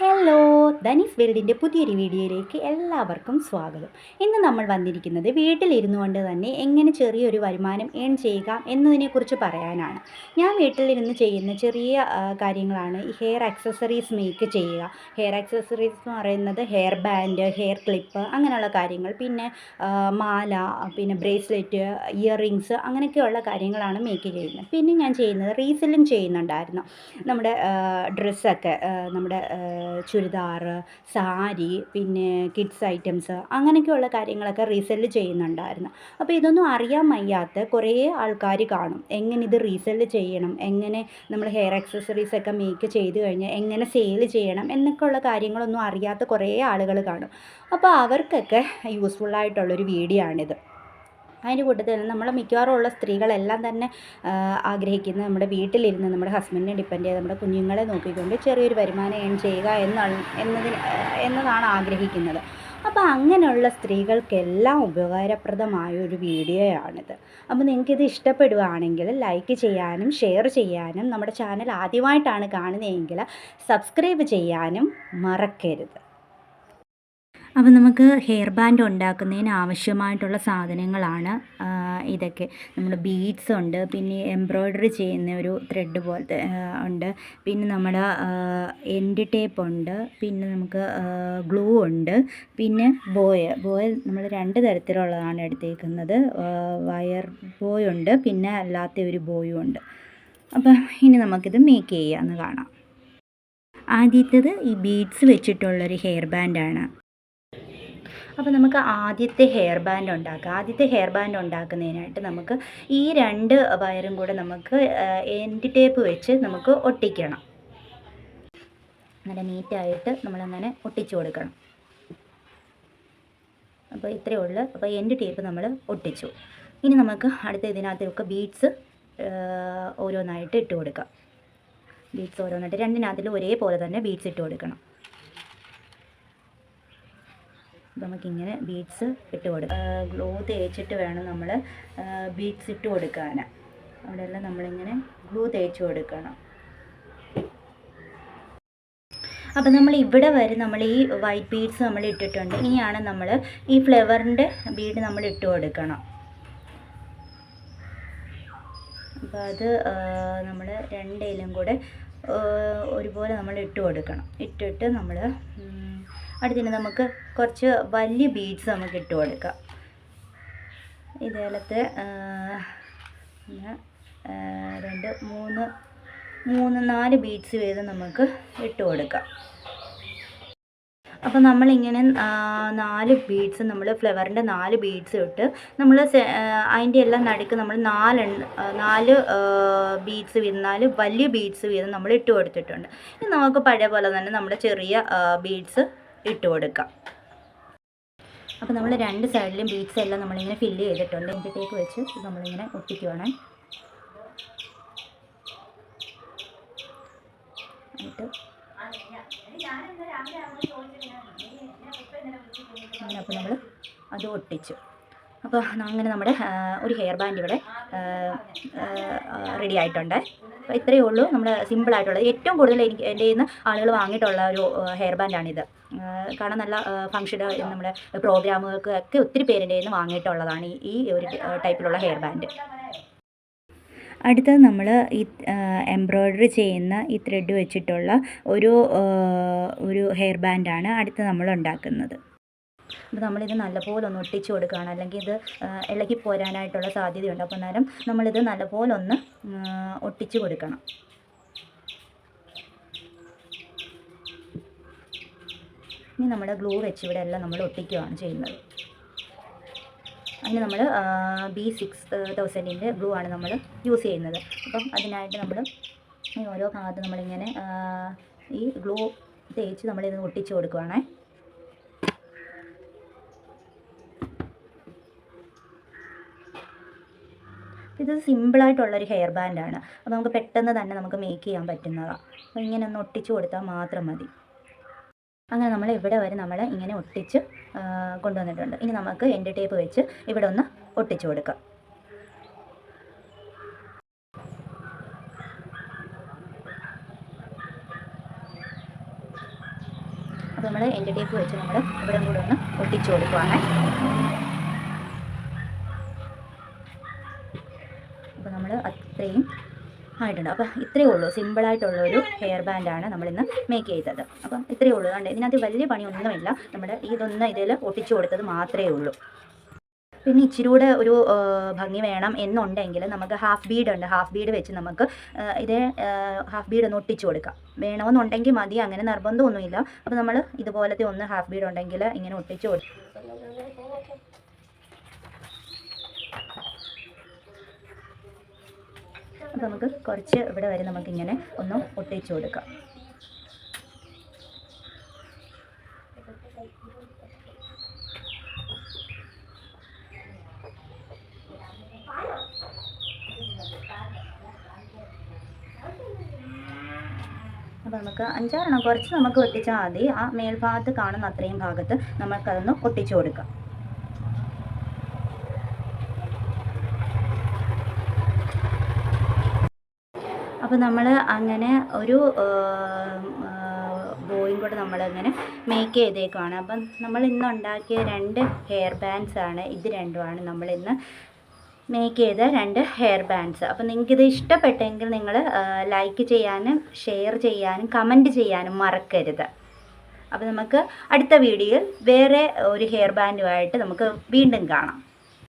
Hello Dhani's വേൾഡിന്റെ പുതിയൊരു വീഡിയോയിലേക്ക് എല്ലാവർക്കും സ്വാഗതം. ഇന്ന് നമ്മൾ വന്നിരിക്കുന്നത് വീട്ടിലിരുന്നു കൊണ്ട് തന്നെ എങ്ങനെ ചെറിയൊരു വരുമാനം ഏൺ ചെയ്യുക എന്നതിനെക്കുറിച്ച് പറയാനാണ്. ഞാൻ വീട്ടിലിരുന്ന് ചെയ്യുന്ന ചെറിയ കാര്യങ്ങളാണ് ഈ ഹെയർ ആക്സസറീസ് മേക്ക് ചെയ്യുക. ഹെയർ ആക്സസറീസ് എന്ന് പറയുന്നത് ഹെയർ ബാൻഡ് ഹെയർ ക്ലിപ്പ് അങ്ങനെയുള്ള കാര്യങ്ങൾ. പിന്നെ മാല പിന്നെ ബ്രേസ്ലെറ്റ് ഇയർ റിങ്സ് അങ്ങനെയൊക്കെയുള്ള കാര്യങ്ങളാണ് മേക്ക് ചെയ്യുന്നത്. പിന്നെ ഞാൻ ചെയ്യുന്നത് റീസെല്ലും ചെയ്യുന്നുണ്ടായിരുന്നു. നമ്മുടെ ഡ്രസ്സൊക്കെ നമ്മുടെ ചുരിദാർ സാരി പിന്നെ കിഡ്സ് ഐറ്റംസ് അങ്ങനെയൊക്കെയുള്ള കാര്യങ്ങളൊക്കെ റീസെൽ ചെയ്യുന്നുണ്ടായിരുന്നു. അപ്പോൾ ഇതൊന്നും അറിയാൻ വയ്യാത്ത കുറേ ആൾക്കാർ കാണും. എങ്ങനെ ഇത് റീസെൽ ചെയ്യണം? എങ്ങനെ നമ്മൾ ഹെയർ ആക്സസറീസ് ഒക്കെ മേക്ക് ചെയ്ത് കഴിഞ്ഞാൽ എങ്ങനെ സെയിൽ ചെയ്യണം? എന്നൊക്കെയുള്ള കാര്യങ്ങളൊന്നും അറിയാത്ത കുറേ ആളുകൾ കാണും. അപ്പോൾ അവർക്കൊക്കെ യൂസ്ഫുള്ളായിട്ടുള്ളൊരു വീഡിയോ ആണിത്. അതിന്റെ കൂട്ടത്തിൽ നമ്മളെ മിക്കവാറും ഉള്ള സ്ത്രീകളെല്ലാം തന്നെ ആഗ്രഹിക്കുന്നത് നമ്മുടെ വീട്ടിലിരുന്ന് നമ്മുടെ ഹസ്ബൻഡിനെ ഡിപ്പെൻഡ് ചെയ്ത് നമ്മുടെ കുഞ്ഞുങ്ങളെ നോക്കിക്കൊണ്ട് ചെറിയൊരു വരുമാനം ഏൺ ചെയ്യുക എന്നാണ് എന്നതിന് എന്നതാണ് ആഗ്രഹിക്കുന്നത്. അപ്പോൾ അങ്ങനെയുള്ള സ്ത്രീകൾക്കെല്ലാം ഉപകാരപ്രദമായ ഒരു വീഡിയോയാണിത്. അപ്പോൾ നിങ്ങൾക്ക് ഇത് ഇഷ്ടപ്പെടുകയാണെങ്കിൽ ലൈക്ക് ചെയ്യാനും ഷെയർ ചെയ്യാനും നമ്മുടെ ചാനൽ ആദ്യമായിട്ടാണ് കാണുന്നതെങ്കിൽ സബ്സ്ക്രൈബ് ചെയ്യാനും മറക്കരുത്. അപ്പോൾ നമുക്ക് ഹെയർ ബാൻഡ് ഉണ്ടാക്കുന്നതിന് ആവശ്യമായിട്ടുള്ള സാധനങ്ങളാണ് ഇതൊക്കെ. നമ്മൾ ബീഡ്സ് ഉണ്ട് പിന്നെ എംബ്രോയ്ഡറി ചെയ്യുന്ന ഒരു ത്രെഡ് പോലത്തെ ഉണ്ട്. പിന്നെ നമ്മുടെ എൻഡ് ടേപ്പ് ഉണ്ട് പിന്നെ നമുക്ക് ഗ്ലൂ ഉണ്ട് പിന്നെ ബോയ്. ബോയ് നമ്മൾ രണ്ട് തരത്തിലുള്ളതാണ് എടുത്തേക്കുന്നത്. വയർ ബോയ് ഉണ്ട് പിന്നെ അല്ലാത്ത ഒരു ബോയും ഉണ്ട്. അപ്പം ഇനി നമുക്കിത് മേക്ക് ചെയ്യാമെന്ന് കാണാം. ആദ്യത്തേത് ഈ ബീഡ്സ് വെച്ചിട്ടുള്ളൊരു ഹെയർ ബാൻഡാണ്. അപ്പോൾ നമുക്ക് ആദ്യത്തെ ഹെയർ ബാൻഡ് ഉണ്ടാക്കാം ആദ്യത്തെ ഹെയർ ബാൻഡ് ഉണ്ടാക്കുന്നതിനായിട്ട് നമുക്ക് ഈ രണ്ട് വയറും കൂടെ നമുക്ക് എൻഡ് ടേപ്പ് വെച്ച് നമുക്ക് ഒട്ടിക്കണം. നല്ല നീറ്റായിട്ട് നമ്മളങ്ങനെ ഒട്ടിച്ചു കൊടുക്കണം. അപ്പോൾ ഇത്രയേ ഉള്ളൂ. അപ്പോൾ എൻഡ് ടേപ്പ് നമ്മൾ ഒട്ടിച്ചു. ഇനി നമുക്ക് അടുത്ത ഇതിനകത്തൊക്കെ ബീഡ്സ് ഓരോന്നായിട്ട് ഇട്ട് കൊടുക്കാം. ബീഡ്സ് ഓരോന്നായിട്ട്. രണ്ടിനകത്തിൽ ഒരേപോലെ തന്നെ ബീഡ്സ് ഇട്ട് കൊടുക്കണം. നമുക്കിങ്ങനെ ബീഡ്സ് ഇട്ട് കൊടുക്കാം. ഗ്ലൂ തേച്ചിട്ട് വേണം നമ്മൾ ബീഡ്സ് ഇട്ട് കൊടുക്കാൻ അവിടെയെല്ലാം നമ്മളിങ്ങനെ ഗ്ലൂ തേച്ച് കൊടുക്കണം. അപ്പം നമ്മൾ ഇവിടെ വരെ നമ്മൾ ഈ വൈറ്റ് ബീഡ്സ് നമ്മൾ ഇട്ടിട്ടുണ്ട്. ഇനിയാണ് നമ്മൾ ഈ ഫ്ലവറിന്റെ ബീഡ് നമ്മൾ ഇട്ട് കൊടുക്കണം. അപ്പോൾ അത് നമ്മൾ രണ്ടേലും കൂടെ ഒരുപോലെ നമ്മൾ ഇട്ട് കൊടുക്കണം. ഇട്ടിട്ട് നമ്മൾ അടുത്തിന് നമുക്ക് കുറച്ച് വലിയ ബീഡ്സ് നമുക്ക് ഇട്ട് കൊടുക്കാം. ഒന്ന്, രണ്ട് മൂന്ന് മൂന്ന് നാല് ബീഡ്സ് വീതം നമുക്ക് ഇട്ട് കൊടുക്കാം. അപ്പോൾ നമ്മളിങ്ങനെ നാല് ബീഡ്സ് നമ്മൾ ഫ്ലവറിന്റെ നാല് ബീഡ്സ് ഇട്ട് നമ്മൾ അതിന്റെ എല്ലാം നടുക്ക് നമ്മൾ നാല് നാല് ബീഡ്സ് വീതം നാല് വലിയ ബീഡ്സ് വീതം നമ്മൾ ഇട്ട് കൊടുത്തിട്ടുണ്ട്. ഇനി നമുക്ക് പഴയ പോലെ തന്നെ നമ്മുടെ ചെറിയ ബീഡ്സ് ഇട്ട് കൊടുക്കാം. അപ്പോൾ നമ്മൾ രണ്ട് സൈഡിലും ബീഡ്സ് എല്ലാം നമ്മളിങ്ങനെ ഫില്ല് ചെയ്തിട്ടുണ്ട്. ഇതിലേക്ക് വെച്ച് നമ്മളിങ്ങനെ ഒട്ടിക്കുവാണ്. അപ്പോൾ നമ്മൾ അത് ഒട്ടിച്ചു. അപ്പോൾ അങ്ങനെ നമ്മുടെ ഒരു ഹെയർ ബാൻഡ് ഇവിടെ റെഡി ആയിട്ടുണ്ട്. അപ്പോൾ ഇത്രയേ ഉള്ളൂ. നമ്മുടെ സിമ്പിളായിട്ടുള്ളത് ഏറ്റവും കൂടുതൽ എനിക്ക് എന്റെ നിന്ന് ആളുകൾ വാങ്ങിയിട്ടുള്ള ഒരു ഹെയർ ബാൻഡാണിത് കാരണം നല്ല ഫംഗ്ഷൻ നമ്മുടെ പ്രോഗ്രാമുകൾക്ക് ഒക്കെ ഒത്തിരി പേരെന്റെ നിന്ന് വാങ്ങിയിട്ടുള്ളതാണ് ഈ ഒരു ടൈപ്പിലുള്ള ഹെയർ ബാൻഡ് അടുത്തത് നമ്മൾ ഈ എംബ്രോയ്ഡറി ചെയ്യുന്ന ഈ ത്രെഡ് വെച്ചിട്ടുള്ള ഒരു ഒരു ഹെയർ ബാൻഡാണ് അടുത്ത് നമ്മൾ ഉണ്ടാക്കുന്നത്. അപ്പോൾ നമ്മളിത് നല്ലപോലെ ഒന്ന് ഒട്ടിച്ചു കൊടുക്കുകയാണ്. അല്ലെങ്കിൽ ഇത് ഇളകി പോരാനായിട്ടുള്ള സാധ്യതയുണ്ട്. അപ്പോൾ അന്നേരം നമ്മളിത് നല്ലപോലെ ഒന്ന് ഒട്ടിച്ചു കൊടുക്കണം. ഇനി നമ്മുടെ ഗ്ലൂ വെച്ച് ഇവിടെ എല്ലാം നമ്മൾ ഒട്ടിക്കുകയാണ് ചെയ്യുന്നത്. അതിന് നമ്മൾ ബി സിക്സ് തൗസൻഡിന്റെ ഗ്ലൂ ആണ് നമ്മൾ യൂസ് ചെയ്യുന്നത്. അപ്പം അതിനായിട്ട് നമ്മൾ ഈ ഓരോ ഭാഗത്ത് നമ്മളിങ്ങനെ ഈ ഗ്ലൂ തേച്ച് നമ്മളിത് ഒട്ടിച്ചു കൊടുക്കുവാണേ. ഇത് സിമ്പിളായിട്ടുള്ളൊരു ഹെയർ ബാൻഡാണ് അപ്പോൾ നമുക്ക് പെട്ടെന്ന് തന്നെ നമുക്ക് മേക്ക് ചെയ്യാൻ പറ്റുന്നതാണ് അപ്പോൾ ഇങ്ങനെ ഒന്ന് ഒട്ടിച്ച് കൊടുത്താൽ മാത്രം മതി. അങ്ങനെ നമ്മൾ ഇവിടെ വരെ നമ്മൾ ഇങ്ങനെ ഒട്ടിച്ച് കൊണ്ടുവന്നിട്ടുണ്ട്. ഇനി നമുക്ക് എന്റെ ടേപ്പ് വെച്ച് ഇവിടെ ഒന്ന് ഒട്ടിച്ചു കൊടുക്കാം. അപ്പോൾ നമ്മൾ എന്റെ ടേപ്പ് വെച്ച് നമ്മൾ ഇവിടെ കൂടെ ഒന്ന് ഒട്ടിച്ചു കൊടുക്കുവാണ് അപ്പോൾ നമ്മൾ അത്രയും ആയിട്ടുണ്ട്. അപ്പോൾ ഇത്രയേ ഉള്ളൂ. സിമ്പിളായിട്ടുള്ള ഒരു ഹെയർ ബാൻഡാണ് നമ്മളിന്ന് മേക്ക് ചെയ്തത്. അപ്പം ഇത്രയേ ഉള്ളൂ. കണ്ടേ? ഇതിനകത്ത് വലിയ പണിയൊന്നുമില്ല. നമ്മുടെ ഇതൊന്ന് ഇതിൽ ഒട്ടിച്ചു കൊടുത്തത് മാത്രമേ ഉള്ളൂ. പിന്നെ ഇച്ചിരി കൂടെ ഒരു ഭംഗി വേണം എന്നുണ്ടെങ്കിൽ നമുക്ക് ഹാഫ് ബീഡ് ഉണ്ട്. ഹാഫ് ബീഡ് വെച്ച് നമുക്ക് ഇതേ ഹാഫ് ബീഡ് ഒന്ന് ഒട്ടിച്ചു കൊടുക്കാം. വേണമെന്നുണ്ടെങ്കിൽ മതി. അങ്ങനെ നിർബന്ധമൊന്നുമില്ല. അപ്പോൾ നമ്മൾ ഇതുപോലത്തെ ഒന്ന് ഹാഫ് ബീഡ് ഉണ്ടെങ്കിൽ ഇങ്ങനെ ഒട്ടിച്ചു കൊടുക്കും. അപ്പോൾ നമുക്ക് കുറച്ച് ഇവിടെ വരെ നമുക്കിങ്ങനെ ഒന്ന് ഒട്ടിച്ചു കൊടുക്കാം. അപ്പോൾ നമുക്ക് അഞ്ചാറെണ്ണം കുറച്ച് നമുക്ക് ഒട്ടിച്ചാൽ മതി. ആ മേൽഭാഗത്ത് കാണുന്ന അത്രയും ഭാഗത്ത് നമുക്കതൊന്ന് ഒട്ടിച്ചു കൊടുക്കാം. അപ്പോൾ നമ്മൾ അങ്ങനെ ഒരു ബോയും കൂടെ നമ്മളങ്ങനെ മേക്ക് ചെയ്തേക്കുവാണ്. അപ്പം നമ്മൾ ഇന്ന് ഉണ്ടാക്കിയ രണ്ട് ഹെയർ ബാൻഡ്സ് ആണ്. ഇത് രണ്ടുമാണ് നമ്മൾ ഇന്ന് മേക്ക് ചെയ്ത രണ്ട് ഹെയർ ബാൻഡ്സ് അപ്പോൾ ഇത് ഇഷ്ടപ്പെട്ടെങ്കിൽ നിങ്ങൾ ലൈക്ക് ചെയ്യാനും ഷെയർ ചെയ്യാനും കമന്റ് ചെയ്യാനും മറക്കരുത്. അപ്പോൾ നമുക്ക് അടുത്ത വീഡിയോയിൽ വേറെ ഒരു ഹെയർ ബാൻഡുമായിട്ട് നമുക്ക് വീണ്ടും കാണാം.